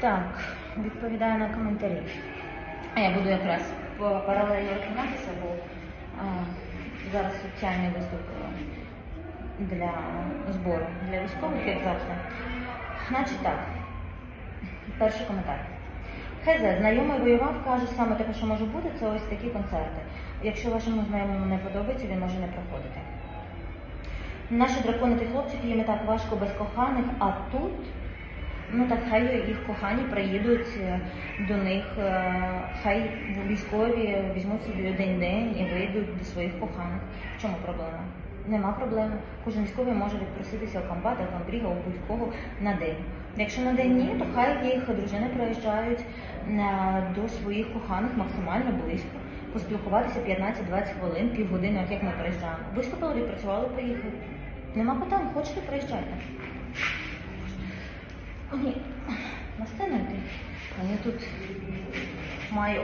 Так, відповідаю на коментарі. А я буду якраз паралельно рухатися, бо а, зараз соціальний виступ е, для збору для військових, як завжди. Значить так, перший коментар. ХЗ, знайомий воював, каже, саме таке, що може бути, це ось такі концерти. Якщо вашому знайомому не подобається, він може не приходити. Наші дракони тих хлопців їм і так важко без коханих, а тут, ну так хай їх кохані приїдуть е, до них, е, хай військові візьмуть собі один день і вийдуть до своїх коханих. В чому проблема? Нема проблеми. Кожен військовий може відпроситися у комбата, у комбріга, у будь-кого на день. Якщо на день ні, то хай їх дружини приїжджають е, до своїх коханих максимально близько, поспілкуватися 15-20 хвилин, півгодини, як ми приїжджаємо. Виступили, відпрацювали, поїхали. Нема питань, хочете, приїжджайте. Ні, на сцену йти. А я тут маю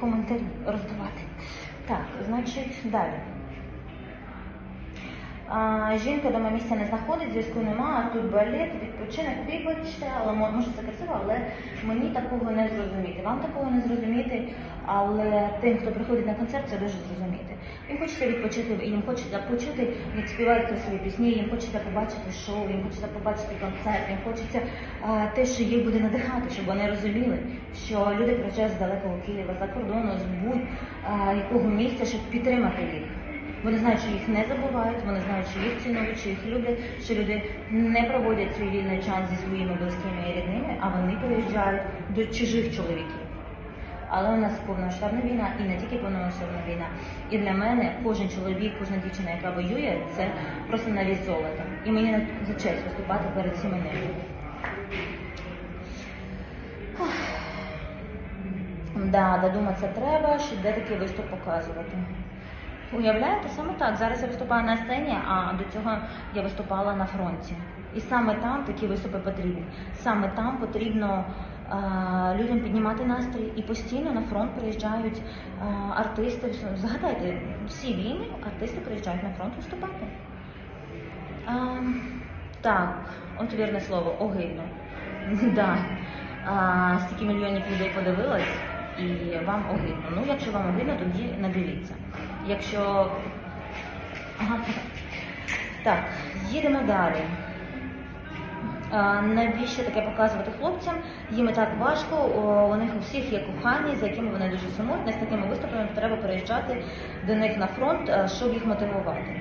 коментарі роздавати. Так, значить, далі. А, жінка дома місця не знаходить, зв'язку нема, а тут балет, відпочинок, вибачте, але може це красиво, але мені такого не зрозуміти. Вам такого не зрозуміти, але тим, хто приходить на концерт, це дуже зрозуміти. Їм хочеться відпочити, їм хочеться почути, як співають красиві пісні, їм хочеться побачити шоу, їм хочеться побачити концерт, їм хочеться а, те, що їх буде надихати, щоб вони розуміли, що люди приїжджають з далекого Києва, за кордону, з будь-якого місця, щоб підтримати їх. Вони знають, що їх не забувають, вони знають, що їх цінують, що їх люблять, що люди не проводять свій вільний час зі своїми близькими і рідними, а вони приїжджають до чужих чоловіків. Але у нас повномасштабна війна і не тільки повномасштабна війна. І для мене кожен чоловік, кожна дівчина, яка воює, це просто на віс золота. І мені за честь виступати перед всіми ними. Да, додуматися треба, що де такий виступ показувати. Уявляєте, саме так. Зараз я виступаю на сцені, а до цього я виступала на фронті. І саме там такі виступи потрібні. Саме там потрібно людям піднімати настрій. І постійно на фронт приїжджають артисти. Згадайте, всі війни артисти приїжджають на фронт виступати. А, так, от вірне слово, огидно. Да. А, стільки мільйонів людей подивилось, і вам огидно. Ну, якщо вам огидно, тоді не дивіться. Якщо. Ага. Так, їдемо далі. А, навіщо таке показувати хлопцям? Їм і так важко, у них у всіх є кохані, за якими вони дуже сумують. З такими виступами треба переїжджати до них на фронт, щоб їх мотивувати.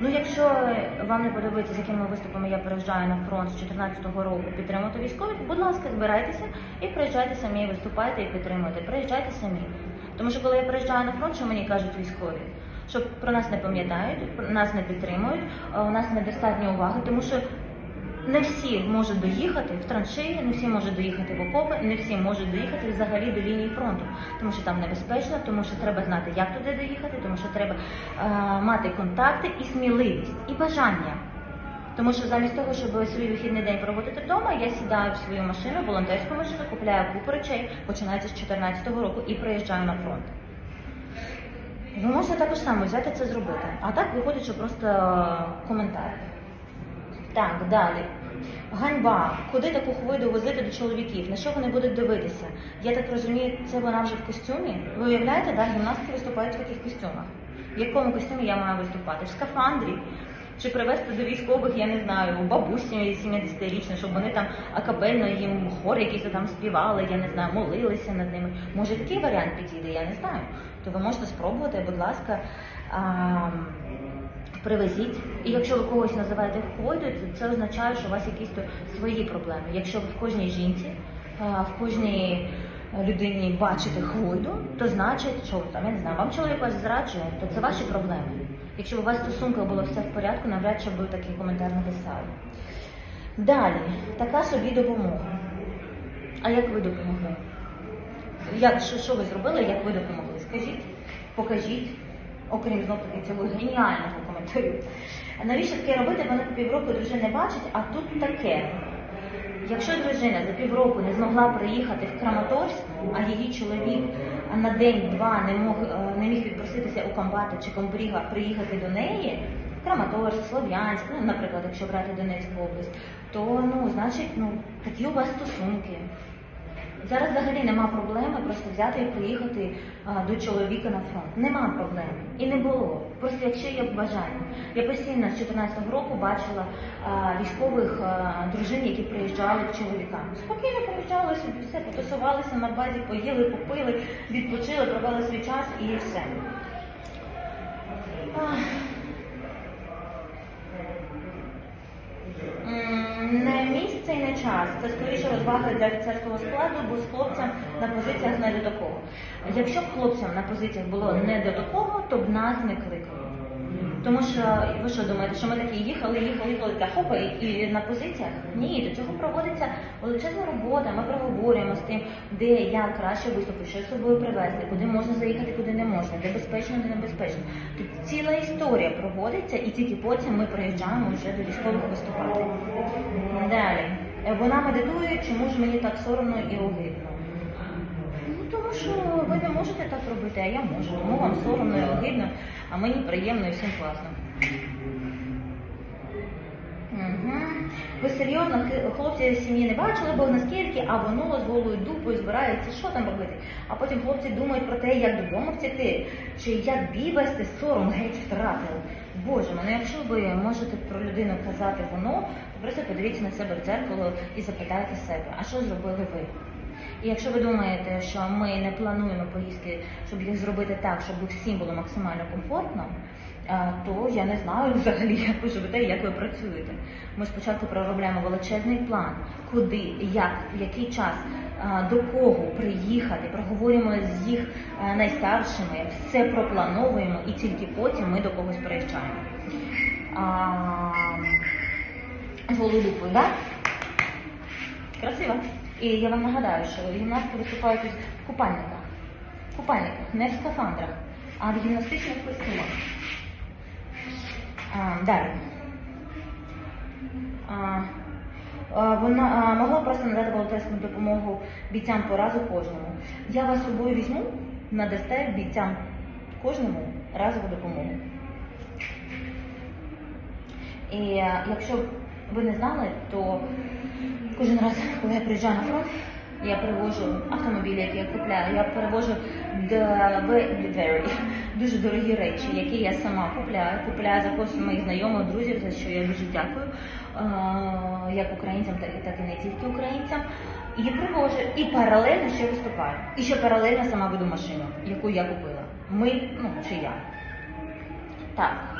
Ну, якщо вам не подобається, з якими виступами я приїжджаю на фронт з 2014 року підтримувати військових, будь ласка, збирайтеся і приїжджайте самі, виступайте і підтримуйте. Приїжджайте самі. Тому що коли я приїжджаю на фронт, що мені кажуть військові? Що про нас не пам'ятають, нас не підтримують, у нас недостатньо уваги, тому що не всі можуть доїхати в траншеї, не всі можуть доїхати в окопи, не всі можуть доїхати взагалі до лінії фронту, тому що там небезпечно, тому що треба знати, як туди доїхати, тому що треба е, мати контакти і сміливість, і бажання. Тому що замість того, щоб свій вихідний день проводити вдома, я сідаю в свою машину, волонтерську машину, купляю купу речей, починаючи з 2014 року і приїжджаю на фронт. Ви можете також само взяти це зробити. А так виходить, що просто е, коментар. Так, далі. Ганьба. Куди таку хвойду возити до чоловіків? На що вони будуть дивитися? Я так розумію, це вона вже в костюмі. Ви уявляєте, да, гімнастки виступають в таких костюмах. В якому костюмі я маю виступати? В скафандрі? Чи привезти до військових, я не знаю, бабусі 70-річні, щоб вони там акапельно їм хор якийсь там співали, я не знаю, молилися над ними. Може такий варіант підійде, я не знаю. То ви можете спробувати, будь ласка. А, Привезіть. І якщо ви когось називаєте хвойдою, це- це означає, що у вас якісь то свої проблеми. Якщо ви в кожній жінці, в кожній людині бачите хвойду, то значить, що там, я не знаю, вам чоловік вас зраджує, то це ваші проблеми. Якщо у вас стосунках було все в порядку, навряд чи б ви такий коментар написали. Далі, така собі допомога. А як ви допомогли? Як, що, що ви зробили, як ви допомогли? Скажіть, покажіть, окрім знов таки цього геніального коментарю. Навіщо таке робити? Вони по півроку дружини бачать, а тут таке. Якщо дружина за півроку не змогла приїхати в Краматорськ, а її чоловік на день-два не мог е, не міг відпроситися у комбата чи комбріга приїхати до неї, в Краматорськ, Слов'янськ, ну, наприклад, якщо брати Донецьку область, то ну, значить, ну, такі у вас стосунки. Зараз взагалі нема проблеми просто взяти і приїхати а, до чоловіка на фронт. Нема проблеми. І не було. Просто якщо є бажання. Я постійно з 14-го року бачила а, військових а, дружин, які приїжджали к чоловікам. Спокійно приїжджали собі, все, потусувалися на базі, поїли, попили, відпочили, провели свій час і все. Ах. Час. Це скоріше розваги для офіцерського складу, бо з хлопцям на позиціях не до такого. Якщо б хлопцям на позиціях було не до такого, то б нас не кликали. Тому що ви що думаєте, що ми такі їхали, їхали, їхали та хопа і, на позиціях? Ні, до цього проводиться величезна робота. Ми проговорюємо з тим, де як краще виступити, що з собою привезти, куди можна заїхати, куди не можна, де безпечно, де небезпечно. Тут ціла історія проводиться, і тільки потім ми приїжджаємо вже до військових виступати. Вона медитує, чому ж мені так соромно і огидно? Ну, тому що ви не можете так робити, а я можу. Тому вам соромно і огидно, а мені приємно і всім класно. Ви серйозно хлопці сім'ї не бачили, бо наскільки, а воно з голою дупою збирається, що там робити? А потім хлопці думають про те, як додому втекти, чи як бій вести, сором геть втратили. Боже, мене, якщо ви можете про людину казати воно, то просто подивіться на себе в дзеркало і запитайте себе, а що зробили ви? І якщо ви думаєте, що ми не плануємо поїздки, щоб їх зробити так, щоб всім було максимально комфортно, то я не знаю взагалі, як ви живете і як ви працюєте. Ми спочатку проробляємо величезний план, куди, як, в який час, до кого приїхати, проговорюємо з їх найстаршими, все проплановуємо і тільки потім ми до когось приїжджаємо. З голодупою, так? Красиво. І я вам нагадаю, що гімнастки виступають в купальниках. В купальниках, не в скафандрах, а в гімнастичних костюмах. Далі. А, вона могла просто надати волонтерську допомогу бійцям по разу кожному. Я вас собою візьму, надасте бійцям кожному разову допомогу. І е, якщо ви не знали, то кожен раз, коли я приїжджаю на фронт, я привожу автомобілі, які я купляю, я перевожу дуже дорогі речі, які я сама купляю. Купляю за кошти моїх знайомих, друзів, за що я дуже дякую, як українцям, так і не тільки українцям. І привожу, і паралельно ще виступаю. І ще паралельно сама веду машину, яку я купила. Ми, ну чи я. Так.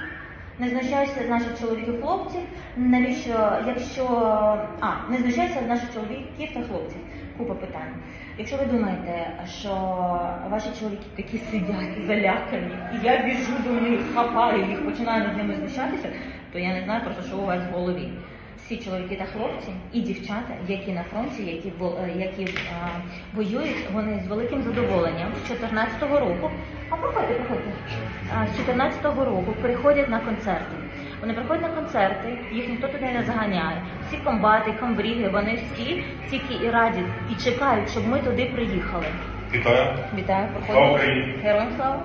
Не знущайся з наших чоловіків хлопців. Навіщо, якщо а не знущайся з наших чоловіків та хлопців? Купа питань. Якщо ви думаєте, що ваші чоловіки такі сидять залякані, і я біжу до них, хапаю їх, починаю над ними знущатися, то я не знаю просто, що у вас в голові. Всі чоловіки та хлопці і дівчата, які на фронті, які які а, воюють, вони з великим задоволенням з 14-го року. А проходьте, проходьте. З 14-го року приходять на концерти. Вони приходять на концерти, їх ніхто туди не заганяє. Всі комбати, комбріги, вони всі тільки і раді і чекають, щоб ми туди приїхали. Вітаю. Вітаю, проходимо. Героям слава.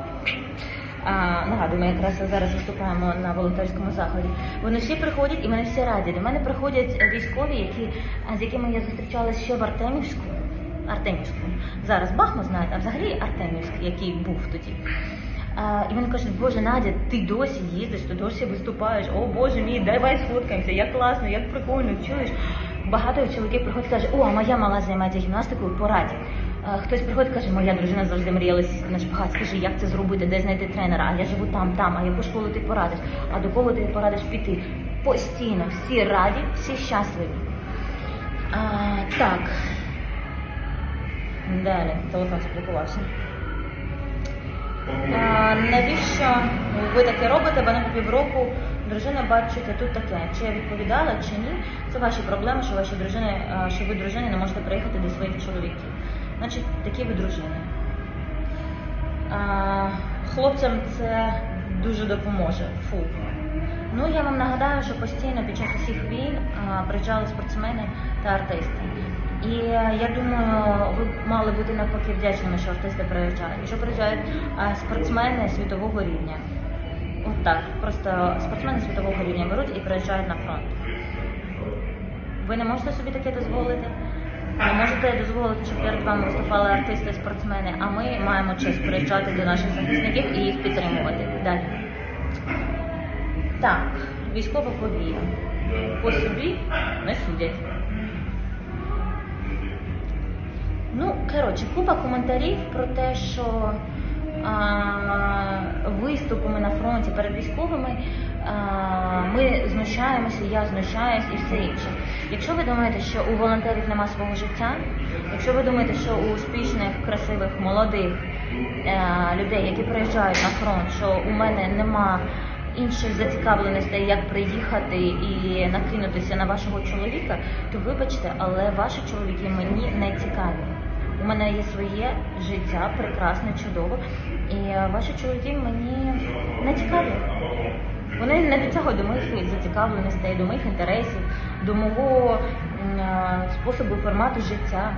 А, нагадую, ми якраз зараз виступаємо на волонтерському заході. Вони всі приходять і вони всі раді. До мене приходять військові, які, з якими я зустрічалася ще в Артемівську. Артемівську. Зараз Бахмут знають, а взагалі Артемівськ, який був тоді. І вони кажуть, Боже, Надя, ти досі їздиш, ти досі виступаєш. О Боже мій, давай сфоткаємося, як класно, як прикольно, чуєш. Багато чоловіків приходять і кажуть, о, моя мала займається гімнастикою, пораді. Хтось приходить і каже, моя дружина завжди мріяла сісти на шпагат, скажи, як це зробити, де знайти тренера, а я живу там, там, а яку школу ти порадиш, а до кого ти порадиш піти. Постійно, всі раді, всі щасливі. А, так. Далі, телефон заблокувався. Навіщо ви таке робите? Бо на півроку дружина бачить тут таке. Чи я відповідала, чи ні? Це ваші проблеми, що ваші дружини, що ви дружини не можете приїхати до своїх чоловіків. Значить, такі ви дружини. Хлопцям це дуже допоможе. Фу. Ну я вам нагадаю, що постійно під час усіх війн приїжджали спортсмени та артисти. І е, я думаю, ви мали бути навпаки вдячними, що артисти приїжджають. Що приїжджають спортсмени світового рівня. От так, просто спортсмени світового рівня беруть і приїжджають на фронт. Ви не можете собі таке дозволити. Не можете дозволити, щоб перед вами виступали артисти, спортсмени, а ми маємо честь приїжджати до наших захисників і їх підтримувати. Далі. Так, військова повія. По собі не судять. Ну, коротше, купа коментарів про те, що а, виступами на фронті перед військовими а, ми знущаємося, я знущаюсь і все інше. Якщо ви думаєте, що у волонтерів нема свого життя, якщо ви думаєте, що у успішних, красивих, молодих е, людей, які приїжджають на фронт, що у мене нема інших зацікавленостей, як приїхати і накинутися на вашого чоловіка, то вибачте, але ваші чоловіки мені не цікаві. У мене є своє життя, прекрасне, чудове, і е, ваші чоловіки мені не цікаві. Вони не дотягують до моїх зацікавленостей, до моїх інтересів, до мого е, способу формату життя.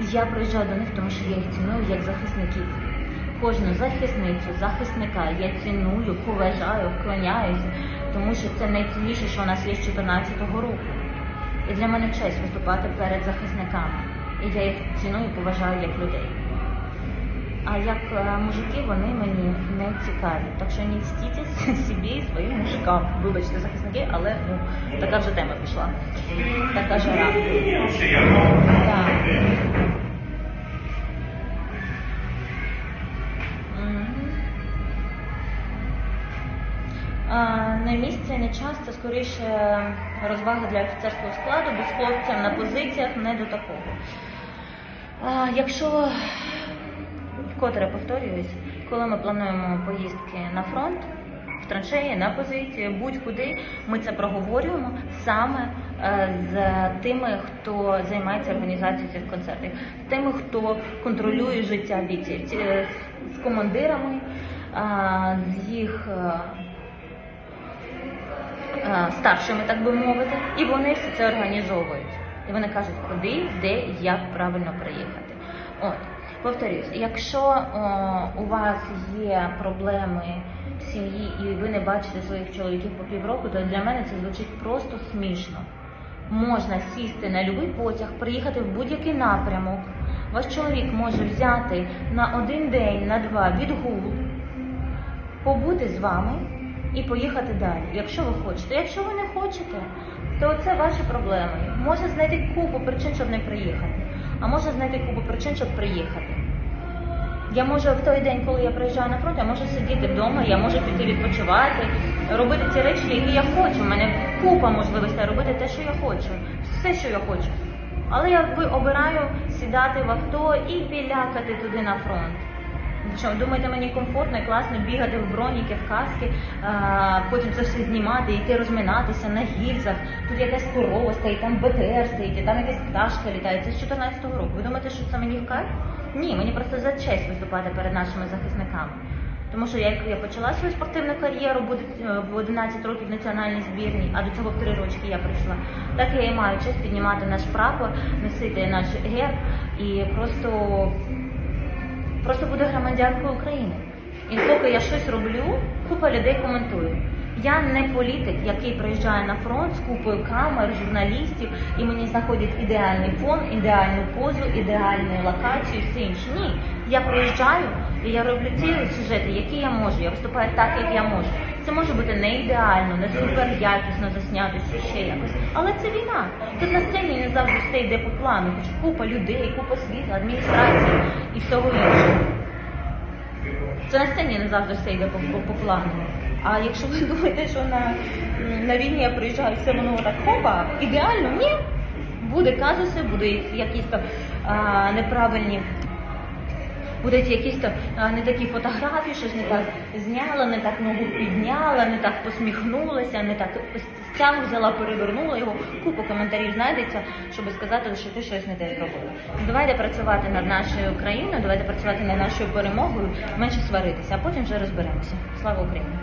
Я приїжджаю до них, тому що я їх ціную як захисників. Кожну захисницю, захисника я ціную, поважаю, вклоняюся, тому що це найцінніше, що у нас є з 14-го року. І для мене честь виступати перед захисниками. І я їх ціную і поважаю як людей. А як е, мужики вони мені не цікаві. Так що не стіть собі і своїм мужикам. Вибачте, захисники, але ну така вже тема пішла. Така жара. Не місце, не час, це скоріше розвага для офіцерського складу, бо з хлопцям на позиціях не до такого. Якщо вкотре повторююсь, коли ми плануємо поїздки на фронт, в траншеї, на позиції, будь-куди, ми це проговорюємо саме е, з тими, хто займається організацією цих концертів, з тими, хто контролює життя бійців, е, з командирами, з їх. е, е, старшими, так би мовити, і вони все це організовують. Вони кажуть, куди, де як правильно приїхати. От, повторюсь, якщо о, у вас є проблеми в сім'ї і ви не бачите своїх чоловіків по півроку, то для мене це звучить просто смішно. Можна сісти на будь-який потяг, приїхати в будь-який напрямок. Ваш чоловік може взяти на один день, на два відгул, побути з вами і поїхати далі, якщо ви хочете. Якщо ви не хочете, то це ваші проблеми. Можна знайти купу причин, щоб не приїхати, а можна знайти купу причин, щоб приїхати. Я можу в той день, коли я приїжджаю на фронт, я можу сидіти вдома, я можу піти відпочивати, робити ті речі, які я хочу. У мене купа можливостей робити те, що я хочу, все, що я хочу. Але я обираю сідати в авто і білякати туди на фронт. Що, думаєте, мені комфортно і класно бігати в броніки, в каски, а, потім це все знімати, йти розминатися на гільзах. Тут якась корова стоїть, там БТР стоїть, там якась пташка літає. Це з 14-го року. Ви думаєте, що це мені в кайф? Ні, мені просто за честь виступати перед нашими захисниками. Тому що як я почала свою спортивну кар'єру, буде е, в 11 років національній збірній, а до цього в 3 рочки я прийшла. Так я і маю честь піднімати наш прапор, носити наш герб і просто просто буду громадянкою України. І поки я щось роблю, купа людей коментує. Я не політик, який приїжджає на фронт з купою камер, журналістів, і мені знаходять ідеальний фон, ідеальну позу, ідеальну локацію, все інше. Ні. Я приїжджаю і я роблю ці сюжети, які я можу. Я виступаю так, як я можу. Це може бути не ідеально, не супер якісно заснятися ще якось. Але це війна. Тут на сцені не завжди все йде по плану. Хоч купа людей, купа світла, адміністрації і всього іншого. Це на сцені не завжди все йде по, по, по плану. А якщо ви думаєте, що на, на війні я приїжджаю, все воно так хопа, ідеально, ні. Буде казуси, будуть якісь там а, неправильні. Будуть якісь то не такі фотографії, щось не так зняла, не так ногу підняла, не так посміхнулася, не так стягу взяла, перевернула його. Купу коментарів знайдеться, щоб сказати, що ти щось не те зробила. Давайте працювати над нашою країною, давайте працювати над нашою перемогою, менше сваритися, а потім вже розберемося. Слава Україні!